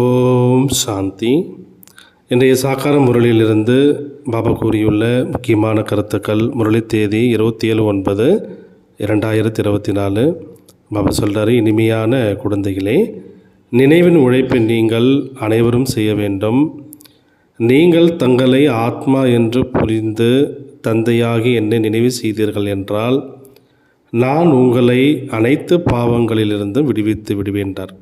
ஓம் சாந்தி. இன்றைய சாக்கார முரளியிலிருந்து பாபா கூறியுள்ள முக்கியமான கருத்துக்கள் முரளி தேதி இருபத்தி ஏழு ஒன்பது இரண்டாயிரத்தி இருபத்தி நாலு பாபா சொல்கிறாரு இனிமையான குழந்தைகளே நினைவின் உழைப்பை நீங்கள் அனைவரும் செய்ய வேண்டும். நீங்கள் தங்களை ஆத்மா என்று புரிந்து தந்தையாகி என்னை நினைவு செய்தீர்கள் என்றால் நான் உங்களை அனைத்து பாவங்களிலிருந்தும் விடுவித்து விடுவேன்றார்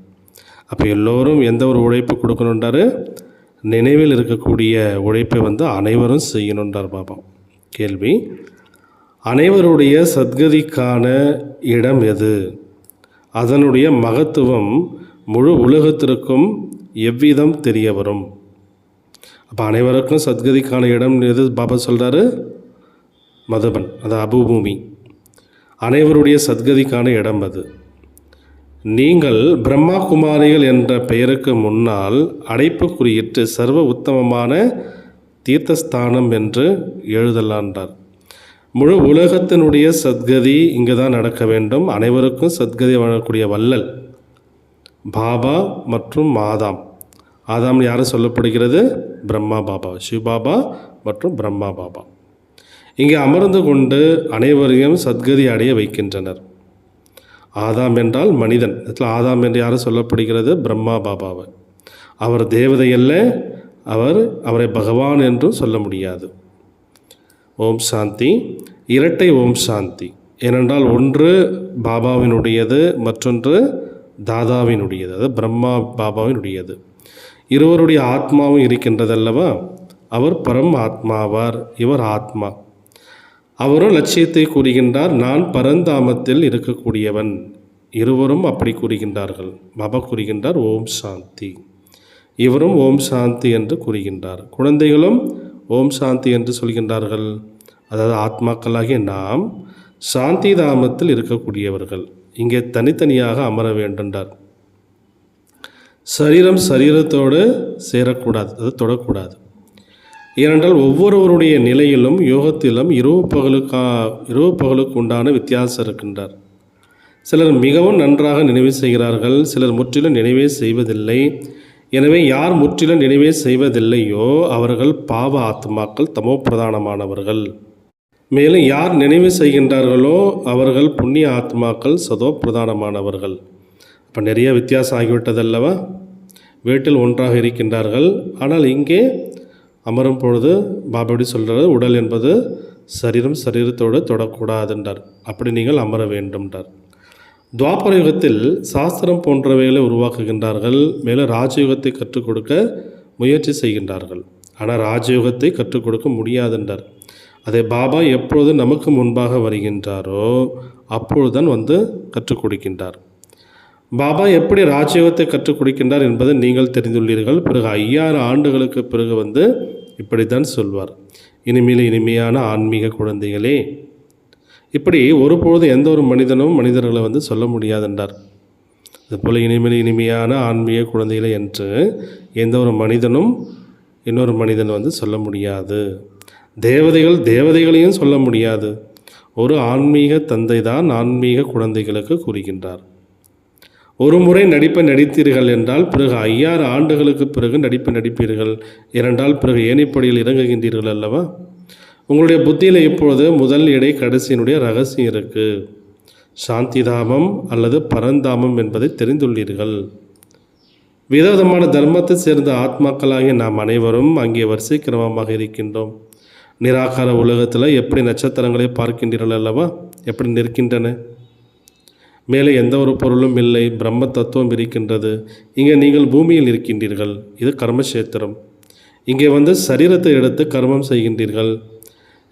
அப்போ எல்லோரும் எந்த ஒரு உழைப்பு கொடுக்கணுன்றாரு நினைவில் இருக்கக்கூடிய உழைப்பை வந்து அனைவரும் செய்யணுன்றார் பாபா கேள்வி. அனைவருடைய சத்கதிக்கான இடம் எது? அதனுடைய மகத்துவம் முழு உலகத்திற்கும் எவ்விதம் தெரிய வரும்? அப்போ அனைவருக்கும் சத்கதிக்கான இடம் எது பாபா சொல்கிறாரு மதுபன் அது அபுபூமி. அனைவருடைய சத்கதிக்கான இடம் அது. நீங்கள் பிரம்மா குமாரிகள் என்ற பெயருக்கு முன்னால் அடைப்பு குறியிட்டு சர்வ உத்தமமான தீர்த்தஸ்தானம் என்று எழுதலான்றார் முழு உலகத்தினுடைய சத்கதி இங்கே தான் நடக்க வேண்டும். அனைவருக்கும் சத்கதி வழங்கக்கூடிய வள்ளல் பாபா மற்றும் மாதாம். ஆதாம் யாரும் சொல்லப்படுகிறது? பிரம்மா பாபா சிவபாபா மற்றும் பிரம்மா பாபா. இங்கே அமர்ந்து கொண்டு அனைவரையும் சத்கதி அடைய வைக்கின்றனர். ஆதாம் என்றால் மனிதன். இதில் ஆதாம் என்று யாரும் சொல்லப்படுகிறது? பிரம்மா பாபாவை. அவர் தேவதை அல்ல அவர் அவரை பகவான் என்றும் சொல்ல முடியாது. ஓம் சாந்தி. இரட்டை ஓம் சாந்தி. ஏனென்றால் ஒன்று பாபாவினுடையது மற்றொன்று தாதாவினுடையது. அது பிரம்மா பாபாவினுடையது. இருவருடைய ஆத்மாவும் இருக்கின்றதல்லவா? அவர் பரம் ஆத்மாவார். இவர் ஆத்மா. அவரும் லட்சியத்தை கூறுகின்றார் நான் பரந்தாமத்தில் இருக்கக்கூடியவன். இருவரும் அப்படி கூறுகின்றார்கள். பாபா கூறுகின்றார் ஓம் சாந்தி. இவரும் ஓம் சாந்தி என்று கூறுகின்றார். குழந்தைகளும் ஓம் சாந்தி என்று சொல்கின்றார்கள். அதாவது ஆத்மாக்களாகிய நாம் சாந்தி தாமத்தில் இருக்கக்கூடியவர்கள். இங்கே தனித்தனியாக அமர வேண்டுன்றார் சரீரம் சரீரத்தோடு சேரக்கூடாது அது தொடக்கூடாது. ஏனென்றால் ஒவ்வொருவருடைய நிலையிலும் யோகத்திலும் இரவு பகலுக்கா இரவு பகலுக்கு உண்டான வித்தியாசம் இருக்கின்றார். சிலர் மிகவும் நன்றாக நினைவு செய்கிறார்கள் சிலர் முற்றிலும் நினைவே செய்வதில்லை. எனவே யார் முற்றிலும் நினைவே செய்வதில்லையோ அவர்கள் பாவ ஆத்மாக்கள் தமோ பிரதானமானவர்கள். மேலும் யார் நினைவு செய்கின்றார்களோ அவர்கள் புண்ணிய ஆத்மாக்கள் சதோ பிரதானமானவர்கள். அப்போ நிறைய வித்தியாசம் ஆகிவிட்டதல்லவா? வீட்டில் ஒன்றாக இருக்கின்றார்கள். ஆனால் இங்கே அமரும் பொழுது பாபாடி சொல்கிறது உடல் என்பது சரீரம் சரீரத்தோடு தொடக்கூடாதுன்றார். அப்படி நீங்கள் அமர வேண்டும்ன்றார். துவாபர யுகத்தில் சாஸ்திரம் போன்றவைகளை உருவாக்குகின்றார்கள். மேலும் ராஜயுகத்தை கற்றுக் கொடுக்க முயற்சி செய்கின்றார்கள். ஆனால் ராஜயுகத்தை கற்றுக் கொடுக்க முடியாதுன்றார். அதை பாபா எப்பொழுது நமக்கு முன்பாக வருகின்றாரோ அப்பொழுதுதான் வந்து கற்றுக் கொடுக்கின்றார். பாபா எப்படி ராஜயோகத்தை கற்றுக் கொடுக்கின்றார் என்பதை நீங்கள் தெரிந்துள்ளீர்கள். பிறகு ஐயாயிரம் ஆண்டுகளுக்கு பிறகு வந்து இப்படித்தான் சொல்வார். இனிமேல் இனிமையான ஆன்மீக குழந்தைகளே இப்படி ஒருபொழுது எந்த ஒரு மனிதனும் மனிதர்களை வந்து சொல்ல முடியாதென்றார். அதுபோல் இனிமேல் இனிமையான ஆன்மீக குழந்தைகளே என்று எந்த ஒரு மனிதனும் இன்னொரு மனிதன் வந்து சொல்ல முடியாது. தேவதைகள் தேவதைகளையும் சொல்ல முடியாது. ஒரு ஆன்மீக தந்தை தான் ஆன்மீக குழந்தைகளுக்கு கூறுகின்றார். ஒரு முறை நடிப்பை நடித்தீர்கள் என்றால் பிறகு ஐயாறு ஆண்டுகளுக்கு பிறகு நடிப்பை நடிப்பீர்கள். இரண்டால் பிறகு ஏனைப்படியில் இறங்குகின்றீர்கள் அல்லவா? உங்களுடைய புத்தியில் இப்பொழுது முதல் இடை கடைசியினுடைய ரகசியம் இருக்குது சாந்திதாமம் அல்லது பரந்தாமம் என்பதை தெரிந்துள்ளீர்கள். விதவிதமான தர்மத்தை சேர்ந்த ஆத்மாக்களாகிய நாம் அனைவரும் அங்கே வரிசை கிரமமாக இருக்கின்றோம். நிராகார உலகத்தில் எப்படி நட்சத்திரங்களை பார்க்கின்றீர்கள் அல்லவா? எப்படி நிற்கின்றன? மேலே எந்த ஒரு பொருளும் இல்லை பிரம்ம தத்துவம் இருக்கின்றது. இங்கே நீங்கள் பூமியில் இருக்கின்றீர்கள் இது கர்மக்ஷேத்திரம். இங்கே வந்து சரீரத்தை எடுத்து கர்மம் செய்கின்றீர்கள்.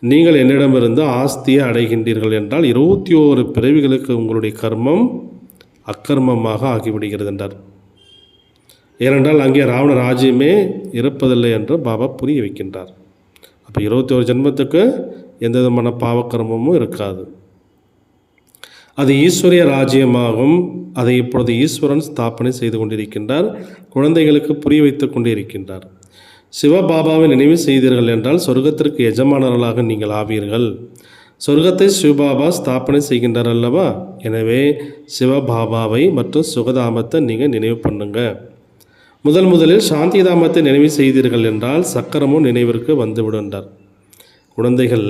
நீங்கள் என்னிடமிருந்து ஆஸ்தியை அடைகின்றீர்கள் என்றால் இருபத்தி ஓரு பிறவிகளுக்கு உங்களுடைய கர்மம் அக்கர்மமாக ஆகிவிடுகிறது என்றார். ஏனென்றால் அங்கே ராவண ராஜ்யமே இருப்பதில்லை என்று பாபா புரிய வைக்கின்றார். அப்போ இருபத்தி ஒரு ஜென்மத்துக்கு எந்த விதமான பாவக்கர்மமும் இருக்காது. அது ஈஸ்வரிய ராஜ்யமாகும். அதை இப்பொழுது ஈஸ்வரன் ஸ்தாபனை செய்து கொண்டிருக்கின்றார். குழந்தைகளுக்கு புரிய வைத்து கொண்டே இருக்கின்றார் சிவபாபாவை நினைவு செய்தீர்கள் என்றால் சொர்க்கத்திற்கு எஜமானர்களாக நீங்கள் ஆவீர்கள். சொர்க்கத்தை சிவபாபா ஸ்தாபனை செய்கின்றார் அல்லவா? எனவே சிவபாபாவை மற்றும் சுகதாமத்தை நீங்கள் நினைவு பண்ணுங்க. முதல் முதலில் சாந்திதாமத்தை நினைவு செய்தீர்கள் என்றால் சக்கரமும் நினைவிற்கு வந்துவிடுன்றார் குழந்தைகள்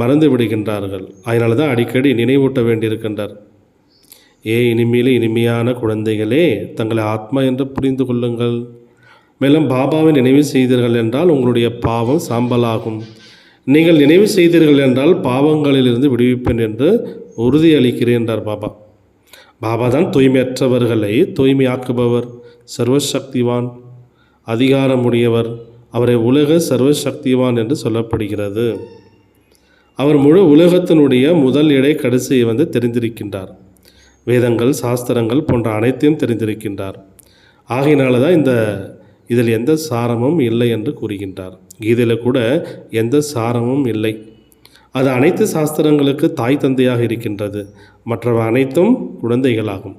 மறந்து விடுகின்றார்கள். அதனால தான் அடிக்கடி நினைவூட்ட வேண்டியிருக்கின்றார். ஏ இனிமேலே இனிமையான குழந்தைகளே தங்களை ஆத்மா என்று புரிந்து கொள்ளுங்கள். மேலும் பாபாவை நினைவு செய்தீர்கள் என்றால் உங்களுடைய பாவம் சாம்பலாகும். நீங்கள் நினைவு செய்தீர்கள் என்றால் பாவங்களிலிருந்து விடுவிப்பேன் என்று உறுதியளிக்கிறேன் என்றார் பாபா. பாபா தான் தூய்மையற்றவர்களை தூய்மையாக்குபவர் சர்வசக்திவான் அதிகாரமுடையவர். அவரை உலக சர்வசக்திவான் என்று சொல்லப்படுகிறது. அவர் முழு உலகத்தினுடைய முதல் இடை கடைசியை வந்து தெரிந்திருக்கின்றார். வேதங்கள் சாஸ்திரங்கள் போன்ற அனைத்தையும் தெரிந்திருக்கின்றார். ஆகையினால தான் இந்த இதில் எந்த சாரமும் இல்லை என்று கூறுகின்றார். கீதையில் கூட எந்த சாரமும் இல்லை. அது அனைத்து சாஸ்திரங்களுக்கு தாய் தந்தையாக இருக்கின்றது. மற்றவை அனைத்தும் குழந்தைகளாகும்.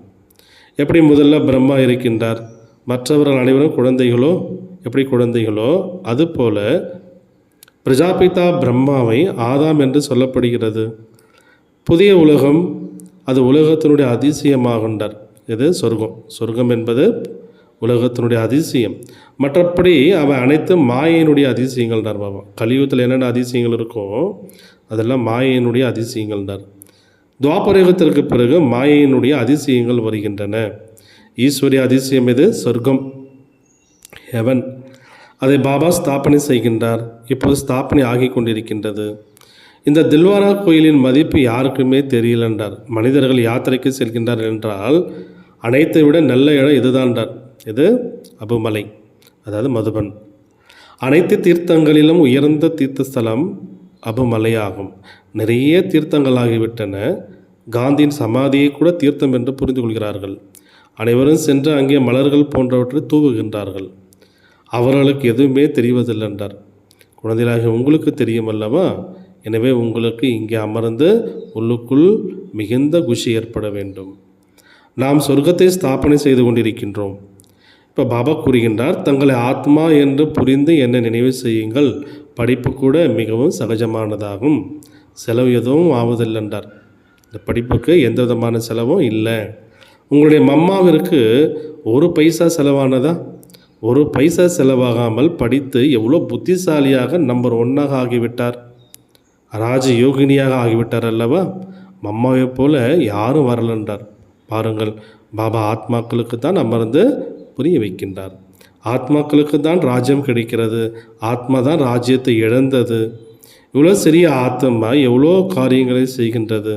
எப்படி முதல்ல பிரம்மா இருக்கின்றார்? மற்றவர்கள் அனைவரும் குழந்தைகளோ? எப்படி குழந்தைகளோ அதுபோல பிரஜாபிதா பிரம்மாவை ஆதாம் என்று சொல்லப்படுகிறது. புதிய உலகம் அது உலகத்தினுடைய அதிசயமாகின்றார். இது சொர்க்கம். சொர்க்கம் என்பது உலகத்தினுடைய அதிசயம். மற்றபடி அவை அனைத்தும் மாயையினுடைய அதிசயங்கள்னார் பாபா. கலியுகத்தில் என்னென்ன அதிசயங்கள் இருக்கோ அதெல்லாம் மாயையினுடைய அதிசயங்கள்னார் துவாபரயுகத்திற்கு பிறகு மாயையினுடைய அதிசயங்கள் வருகின்றன. ஈஸ்வரிய அதிசயம் இது சொர்க்கம். ஹெவன் அதை பாபா ஸ்தாபனை செய்கின்றார். இப்போது ஸ்தாபனை ஆகி கொண்டிருக்கின்றது. இந்த தில்வாரா கோயிலின் மதிப்பு யாருக்குமே தெரியல என்றார் மனிதர்கள் யாத்திரைக்கு செல்கின்றார் என்றால் அனைத்தை விட நல்ல இடம் இதுதான்றார் இது அபுமலை அதாவது மதுபன். அனைத்து தீர்த்தங்களிலும் உயர்ந்த தீர்த்தஸ்தலம் அபுமலையாகும். நிறைய தீர்த்தங்கள் ஆகிவிட்டன. காந்தியின் சமாதியை கூட தீர்த்தம் என்று புரிந்து கொள்கிறார்கள். அனைவரும் சென்று அங்கே மலர்கள் போன்றவற்றை தூவுகின்றார்கள். அவர்களுக்கு எதுவுமே தெரிவதில்லை என்றார் குழந்தைகளாக உங்களுக்கு தெரியும் அல்லவா எனவே உங்களுக்கு இங்கே அமர்ந்து உள்ளுக்குள் மிகுந்த குஷி ஏற்பட வேண்டும். நாம் சொர்க்கத்தை ஸ்தாபனை செய்து கொண்டிருக்கின்றோம். இப்போ பாபா கூறுகின்றார் தங்களை ஆத்மா என்று புரிந்து என்னை நினைவு செய்யுங்கள். படிப்பு கூட மிகவும் சகஜமானதாகும். செலவு எதுவும் ஆவதில்லை என்றார் இந்த படிப்புக்கு எந்த விதமான செலவும் இல்லை. உங்களுடைய மம்மாவிற்கு ஒரு பைசா செலவானதா? ஒரு பைசா செலவாகாமல் படித்து எவ்வளோ புத்திசாலியாக நம்பர் ஒன்னாக ஆகிவிட்டார். ராஜ யோகினியாக ஆகிவிட்டார் அல்லவா? மம்மாவைப் போல யாரும் வரலன்றார். பாருங்கள் பாபா ஆத்மாக்களுக்கு தான் அமர்ந்து புரிய வைக்கின்றார். ஆத்மாக்களுக்கு தான் ராஜ்யம் கிடைக்கிறது. ஆத்மா தான் ராஜ்யத்தை இழந்தது. இவ்வளோ சிறிய ஆத்மா எவ்வளோ காரியங்களை செய்கின்றது.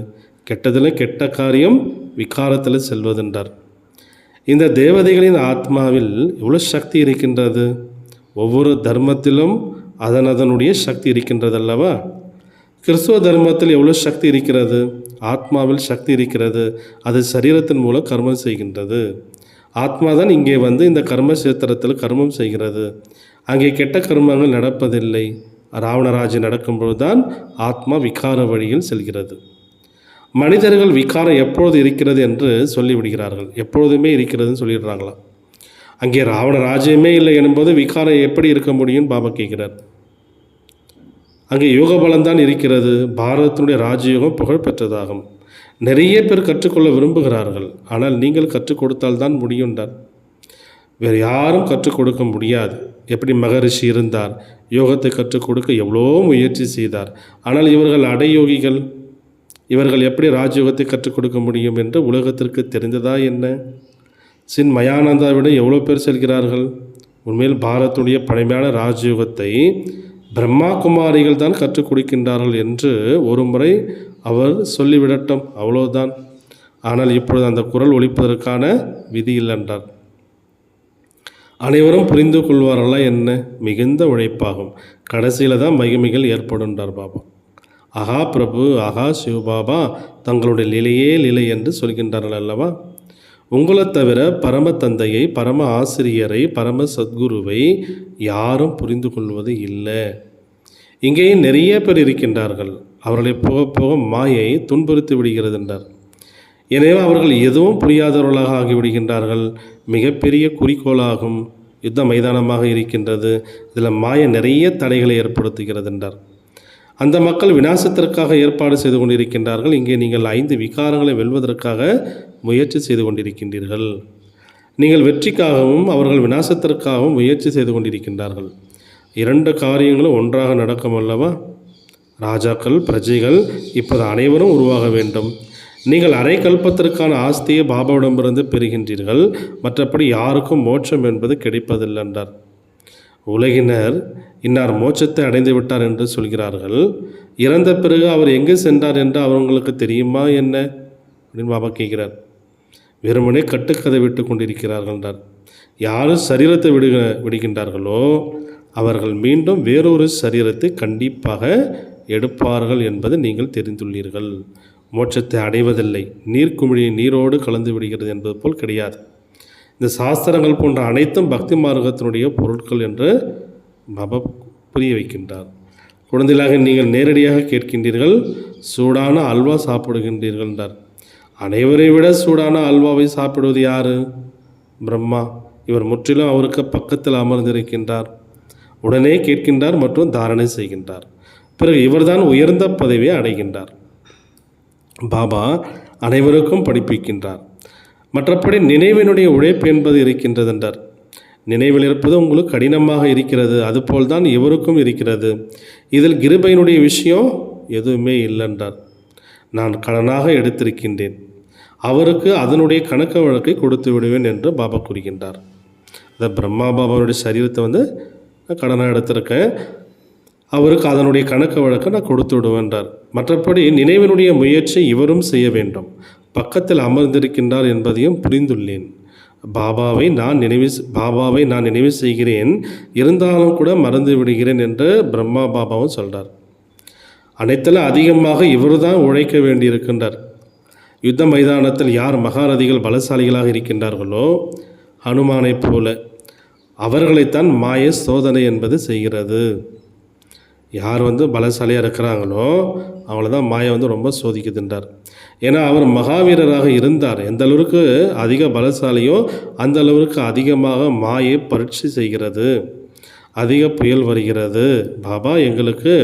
கெட்டதில் கெட்ட காரியம் விகாரத்தில் செல்வதென்றார். இந்த தேவதைகளின் ஆத்மாவில் எவ்வளோ சக்தி இருக்கின்றது? ஒவ்வொரு தர்மத்திலும் அதன் அதனுடைய சக்தி இருக்கின்றது அல்லவா கிறிஸ்துவ தர்மத்தில் எவ்வளோ சக்தி இருக்கிறது? ஆத்மாவில் சக்தி இருக்கிறது. அது சரீரத்தின் மூலம் கர்மம் செய்கின்றது. ஆத்மா தான் இங்கே வந்து இந்த கர்ம சேத்திரத்தில் கர்மம் செய்கிறது. அங்கே கெட்ட கர்மங்கள் நடப்பதில்லை. ராவணராஜ்யம் நடக்கும்போது தான் ஆத்மா விகார வழியில் செல்கிறது. மனிதர்கள் விகாரம் எப்பொழுது இருக்கிறது என்று சொல்லிவிடுகிறார்கள். எப்பொழுதுமே இருக்கிறதுன்னு சொல்லிடுறாங்களாம் அங்கே ராவண ராஜ்யமே இல்லை எனும்போது விகாரம் எப்படி இருக்க முடியும்னு பாபா கேட்கிறார். அங்கே யோக பலம்தான் இருக்கிறது. பாரதத்தினுடைய ராஜயோகம் புகழ் பெற்றதாகும் நிறைய பேர் கற்றுக்கொள்ள விரும்புகிறார்கள். ஆனால் நீங்கள் கற்றுக் கொடுத்தால்தான் முடியுண்டார் வேறு யாரும் கற்றுக் கொடுக்க முடியாது. எப்படி மகரிஷி இருந்தார்? யோகத்தை கற்றுக் கொடுக்க எவ்வளோ முயற்சி செய்தார். ஆனால் இவர்கள் அடையோகிகள் இவர்கள் எப்படி ராஜயோகத்தை கற்றுக் கொடுக்க முடியும் என்று உலகத்திற்கு தெரிந்ததா என்ன? சின் மயானந்தா விட எவ்வளோ பேர் செல்கிறார்கள்? உண்மையில் பாரத்துடைய பழமையான ராஜயோகத்தை பிரம்மா குமாரிகள் தான் கற்றுக் கொடுக்கின்றார்கள் என்று ஒரு முறை அவர் சொல்லிவிடட்டும் அவ்வளோதான் ஆனால் இப்பொழுது அந்த குரல் ஒழிப்பதற்கான விதி இல்லை என்றார் அனைவரும் புரிந்து கொள்வார்களா என்ன? மிகுந்த உழைப்பாகும். கடைசியில் தான் மகிமைகள் ஏற்படுன்றார் பாபா. அகா பிரபு அகா சிவபாபா தங்களுடைய நிலையே நிலை என்று சொல்கின்றார்கள் அல்லவா? உங்களை தவிர பரம தந்தையை பரம ஆசிரியரை பரம சத்குருவை யாரும் புரிந்து கொள்வது இல்லை. இங்கே நிறைய பேர் இருக்கின்றார்கள். அவர்களை போக போக மாயை துன்புறுத்தி விடுகிறது என்றார். எனவே அவர்கள் எதுவும் புரியாதவர்களாக ஆகிவிடுகின்றார்கள். மிகப்பெரிய குறிக்கோளாகும் யுத்த மைதானமாக இருக்கின்றது. இதில் மாய நிறைய தடைகளை ஏற்படுத்துகிறது என்றார். அந்த மக்கள் விநாசத்திற்காக ஏற்பாடு செய்து கொண்டிருக்கின்றார்கள். இங்கே நீங்கள் ஐந்து விகாரங்களை வெல்வதற்காக முயற்சி செய்து கொண்டிருக்கின்றீர்கள். நீங்கள் வெற்றிக்காகவும் அவர்கள் விநாசத்திற்காகவும் முயற்சி செய்து கொண்டிருக்கின்றார்கள். இரண்டு காரியங்களும் ஒன்றாக நடக்கும் அல்லவா? ராஜாக்கள் பிரஜைகள் இப்போது அனைவரும் உருவாக வேண்டும். நீங்கள் அரை கல்பத்திற்கான ஆஸ்தியை பாபாவிடமிருந்து பெறுகின்றீர்கள். மற்றபடி யாருக்கும் மோட்சம் என்பது கிடைப்பதில்லை என்றார். உலகினர் இன்னார் மோட்சத்தை அடைந்து விட்டார் என்று சொல்கிறார்கள். இறந்த பிறகு அவர் எங்கே சென்றார் என்று அவங்களுக்கு தெரியுமா என்ன? அப்படின்னு பாபா கேட்கிறார். வெறுமனே கட்டுக்கதை விட்டு கொண்டிருக்கிறார்கள் என்றார். யார் சரீரத்தை விடுக விடுகின்றார்களோ அவர்கள் மீண்டும் வேறொரு சரீரத்தை கண்டிப்பாக எடுப்பார்கள் என்பதை நீங்கள் தெரிந்துள்ளீர்கள். மோட்சத்தை அடைவதில்லை. நீர்க்குமிழி நீரோடு கலந்து விடுகிறது என்பது போல் கிடையாது. இந்த சாஸ்திரங்கள் போன்ற அனைத்தும் பக்தி மார்க்கத்தினுடைய பொருட்கள் என்று பாபா புரிய வைக்கின்றார். குழந்தைகளாக நீங்கள் நேரடியாக கேட்கின்றீர்கள் சூடான அல்வா சாப்பிடுகின்றீர்கள் என்றார். அனைவரை விட சூடான அல்வாவை சாப்பிடுவது யார்? பிரம்மா. இவர் முற்றிலும் அவருக்கு பக்கத்தில் அமர்ந்திருக்கின்றார். உடனே கேட்கின்றார் மற்றும் தாரணை செய்கின்றார். பிறகு இவர்தான் உயர்ந்த பதவியை அடைகின்றார். பாபா அனைவருக்கும் படிப்பிக்கின்றார். மற்றபடி நினைவினுடைய உழைப்பு என்பது இருக்கின்றது என்றார். நினைவில் இருப்பது உங்களுக்கு கடினமாக இருக்கிறது அதுபோல்தான் இவருக்கும் இருக்கிறது. இதில் கிருபையினுடைய விஷயம் எதுவுமே இல்லைன்றார் நான் கடனாக எடுத்திருக்கின்றேன். அவருக்கு அதனுடைய கணக்கு வழக்கை கொடுத்து விடுவேன் என்று பாபா கூறுகின்றார். அந்த பிரம்மா பாபாவுடைய சரீரத்தை வந்து நான் கடனாக எடுத்திருக்கேன். அவருக்கு அதனுடைய கணக்கு வழக்கை நான் கொடுத்து விடுவேன்றார் மற்றபடி நினைவினுடைய முயற்சி இவரும் செய்ய வேண்டும். பக்கத்தில் அமர்ந்திருக்கின்றார் என்பதையும் புரிந்துள்ளேன். பாபாவை நான் நினைவு பாபாவை நான் நினைவு செய்கிறேன். இருந்தாலும் கூட மறந்து விடுகிறேன் என்று பிரம்மா பாபாவும் சொல்கிறார் அனைத்தில் அதிகமாக இவர் தான் உழைக்க வேண்டியிருக்கின்றார். யுத்த மைதானத்தில் யார் மகாரதிகள் பலசாலிகளாக இருக்கின்றார்களோ ஹனுமானைப் போல அவர்களைத்தான் மாய சோதனை என்பது செய்கிறது. யார் வந்து பலசாலியாக இருக்கிறாங்களோ அவங்கள தான் மாயை வந்து ரொம்ப சோதிக்குதுன்றார். ஏன்னா அவர் மகாவீரராக இருந்தார். எந்த அளவுக்கு அதிக பலசாலியோ அந்த அளவுக்கு அதிகமாக மாயை பரீட்சை செய்கிறது. அதிக புயல் வருகிறது. பாபா எங்களுக்கு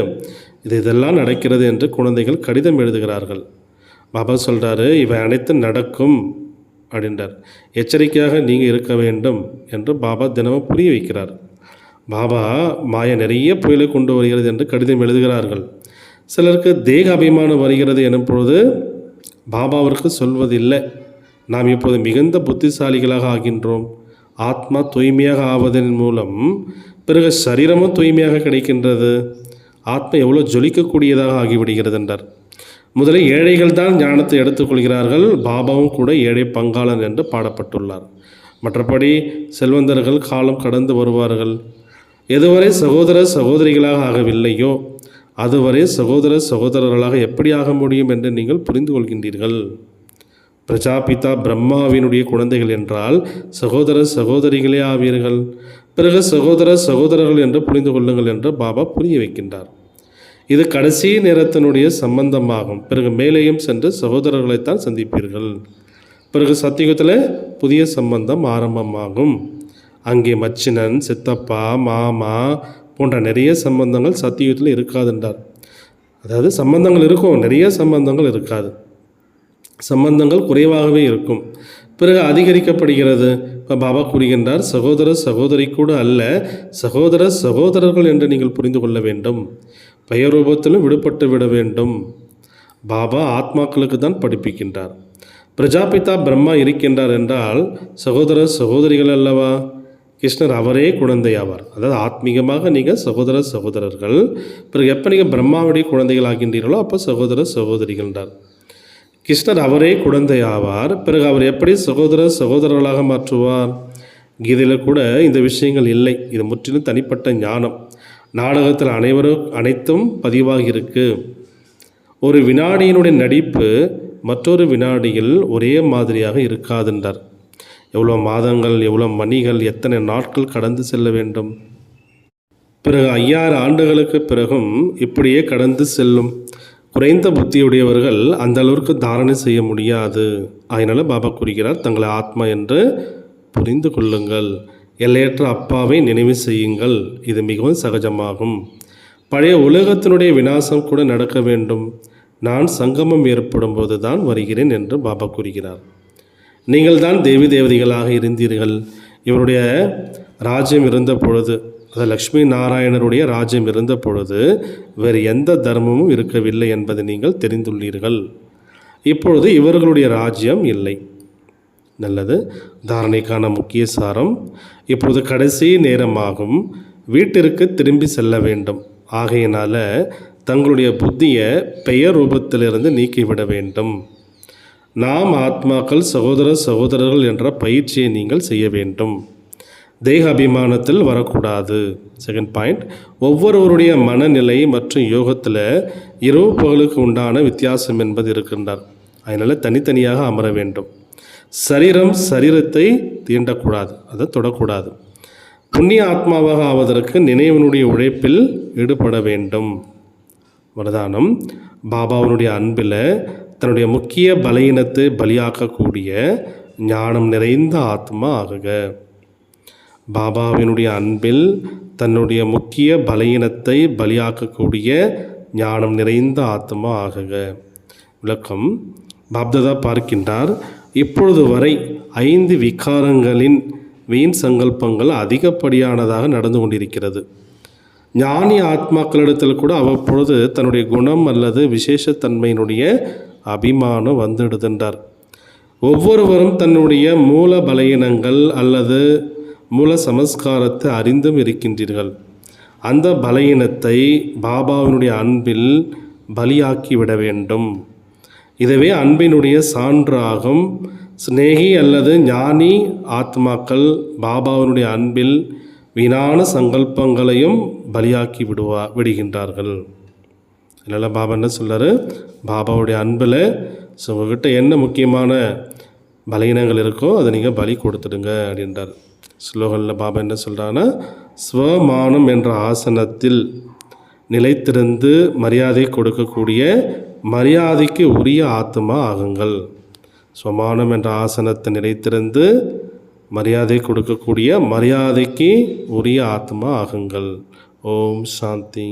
இது இதெல்லாம் நடக்கிறது என்று குழந்தைகள் கடிதம் எழுதுகிறார்கள். பாபா சொல்கிறாரு இவை அனைத்தும் நடக்கும் அப்படின்றார். எச்சரிக்கையாக நீங்கள் இருக்க வேண்டும் என்று பாபா தினமும் புரிய வைக்கிறார். பாபா மாய நிறைய புயலை கொண்டு வருகிறது என்று கடிதம் எழுதுகிறார்கள். சிலருக்கு தேக அபிமானம் வருகிறது எனும் பொழுது பாபாவிற்கு சொல்வதில்லை. நாம் இப்போது மிகுந்த புத்திசாலிகளாக ஆகின்றோம். ஆத்மா தூய்மையாக ஆவதன் மூலம் பிறகு சரீரமும் தூய்மையாக கிடைக்கின்றது. ஆத்மா எவ்வளோ ஜொலிக்கக்கூடியதாக ஆகிவிடுகிறது என்றார். முதலில் ஏழைகள் தான் ஞானத்தை எடுத்துக்கொள்கிறார்கள். பாபாவும் கூட ஏழை பங்காளன் என்று பாடப்பட்டுள்ளார். மற்றபடி செல்வந்தர்கள் காலம் கடந்து வருவார்கள். எதுவரை சகோதர சகோதரிகளாக ஆகவில்லையோ அதுவரை சகோதர சகோதரர்களாக எப்படி ஆக முடியும் என்று நீங்கள் புரிந்து கொள்கின்றீர்கள். பிரஜாபிதா பிரம்மாவினுடைய குழந்தைகள் என்றால் சகோதர சகோதரிகளே ஆவீர்கள். பிறகு சகோதர சகோதரர்கள் என்று புரிந்து கொள்ளுங்கள் என்று பாபா புரிய வைக்கின்றார். இது கடைசி நேரத்தினுடைய சம்பந்தமாகும். பிறகு மேலேயும் சென்று சகோதரர்களைத்தான் சந்திப்பீர்கள். பிறகு சத்தியுகத்தில் புதிய சம்பந்தம் ஆரம்பமாகும். அங்கே மச்சினன் சித்தப்பா மாமா போன்ற நிறைய சம்பந்தங்கள் சத்தியுகத்தில் இருக்காதுன்றார். அதாவது சம்பந்தங்கள் இருக்கும் நிறைய சம்பந்தங்கள் இருக்காது. சம்பந்தங்கள் குறைவாகவே இருக்கும். பிறகு அதிகரிக்கப்படுகிறது. இப்போ பாபா கூறுகின்றார் சகோதர சகோதரி கூட அல்ல சகோதர சகோதரர்கள் என்று நீங்கள் புரிந்து கொள்ள வேண்டும். பெயர் ரூபத்திலும் விடுபட்டு விட வேண்டும். பாபா ஆத்மாக்களுக்கு தான் படிப்பிக்கின்றார். பிரஜாபிதா பிரம்மா இருக்கின்றார் என்றால் சகோதர சகோதரிகள் அல்லவா? கிருஷ்ணர் அவரே குழந்தை ஆவார் அதாவது ஆத்மீகமாக நீங்கள் சகோதர சகோதரர்கள். பிறகு எப்போ நீங்கள் பிரம்மாவுடைய குழந்தைகள் ஆகின்றீர்களோ அப்போ சகோதர சகோதரிகள்ன்றார். கிருஷ்ணர் அவரே குழந்தை ஆவார் பிறகு அவர் எப்படி சகோதர சகோதரர்களாக மாற்றுவார்? கீதையில் கூட இந்த விஷயங்கள் இல்லை. இது முற்றிலும் தனிப்பட்ட ஞானம். நாடகத்தில் அனைவரும் அனைத்தும் பதிவாகி இருக்கு. ஒரு வினாடியினுடைய நடிப்பு மற்றொரு வினாடியில் ஒரே மாதிரியாக இருக்காதுன்றார். எவ்வளோ மாதங்கள் எவ்வளோ மணிகள் எத்தனை நாட்கள் கடந்து செல்ல வேண்டும்? பிறகு ஐயாறு ஆண்டுகளுக்கு பிறகும் இப்படியே கடந்து செல்லும். குறைந்த புத்தியுடையவர்கள் அந்த அளவிற்கு தாரணை செய்ய முடியாது. அதனால் பாபா கூறுகிறார் தங்களை ஆத்மா என்று புரிந்து கொள்ளுங்கள். எல்லையற்ற அப்பாவை நினைவு செய்யுங்கள். இது மிகவும் சகஜமாகும். பழைய உலகத்தினுடைய விநாசம் கூட நடக்க வேண்டும். நான் சங்கமம் ஏற்படும் போது தான் வருகிறேன் என்று பாபா கூறுகிறார். நீங்கள் தான் தேவி தேவதைகளாக இருந்தீர்கள். இவருடைய ராஜ்யம் இருந்த பொழுது அது லக்ஷ்மி நாராயணருடைய ராஜ்யம் இருந்த பொழுது வேறு எந்த தர்மமும் இருக்கவில்லை என்பதை நீங்கள் தெரிந்துள்ளீர்கள். இப்பொழுது இவர்களுடைய ராஜ்யம் இல்லை. நல்லது. தாரணைக்கான முக்கிய சாரம் இப்பொழுது கடைசி நேரமாகும். வீட்டிற்கு திரும்பி செல்ல வேண்டும். ஆகையினால தங்களுடைய புத்தியை பெயர் ரூபத்திலிருந்து நீக்கிவிட வேண்டும். நாம் ஆத்மாக்கள் சகோதர சகோதரர்கள் என்ற பயிற்சியை நீங்கள் செய்ய வேண்டும். தேக அபிமானத்தில் வரக்கூடாது. செகண்ட் பாயிண்ட் ஒவ்வொருவருடைய மனநிலை மற்றும் யோகத்தில் இரவு பகலுக்கு உண்டான வித்தியாசம் என்பது இருக்கின்றார். அதனால் தனித்தனியாக அமர வேண்டும். சரீரம் சரீரத்தை தீண்டக்கூடாது. அதை தொடக்கூடாது. புண்ணிய ஆத்மாவாக ஆவதற்கு நினைவனுடைய உழைப்பில் ஈடுபட வேண்டும். வரதானம் பாபாவினுடைய அன்பில் தன்னுடைய முக்கிய பலவீனத்தை பலியாக்கக்கூடிய ஞானம் நிறைந்த ஆத்மா ஆகுக. பாபாவினுடைய அன்பில் தன்னுடைய முக்கிய பலையினத்தை பலியாக்கக்கூடிய ஞானம் நிறைந்த ஆத்மா ஆகுக. விளக்கம். பாப்ததா பார்க்கின்றார் இப்பொழுது வரை ஐந்து விகாரங்களின் வீண் சங்கல்பங்கள் அதிகப்படியானதாக நடந்து கொண்டிருக்கிறது. ஞானி ஆத்மாக்களிடத்தில் கூட அவ்வப்பொழுது தன்னுடைய குணம் அல்லது விசேஷத்தன்மையினுடைய அபிமானம் வந்துடுதுன்றார். ஒவ்வொருவரும் தன்னுடைய மூல பலையினங்கள் அல்லது மூல சமஸ்காரத்தை அறிந்தும் இருக்கின்றீர்கள். அந்த பலவீனத்தை பாபாவினுடைய அன்பில் பலியாக்கி விட வேண்டும். இதுவே அன்பினுடைய சான்றாகும். சிநேகி அல்லது ஞானி ஆத்மாக்கள் பாபாவினுடைய அன்பில் வீணான சங்கல்பங்களையும் பலியாக்கி விடுவா விடுகின்றார்கள். இல்லைல்ல பாபா என்ன சொல்கிறாரு பாபாவுடைய அன்பில் ஸோ உங்ககிட்ட என்ன முக்கியமான பலகீனங்கள் இருக்கோ அதை நீங்கள் பலி கொடுத்துடுங்க அப்படின்றார். ஸ்லோகனில் பாபா என்ன சொல்கிறாங்கன்னா ஸ்வமானம் என்ற ஆசனத்தில் நிலைத்திருந்து மரியாதை கொடுக்கக்கூடிய மரியாதைக்கு உரிய ஆத்மா ஆகுங்கள். ஸ்வமானம் என்ற ஆசனத்தை நிலைத்திருந்து மரியாதை கொடுக்கக்கூடிய மரியாதைக்கு உரிய ஆத்மா ஆகுங்கள். ஓம் சாந்தி.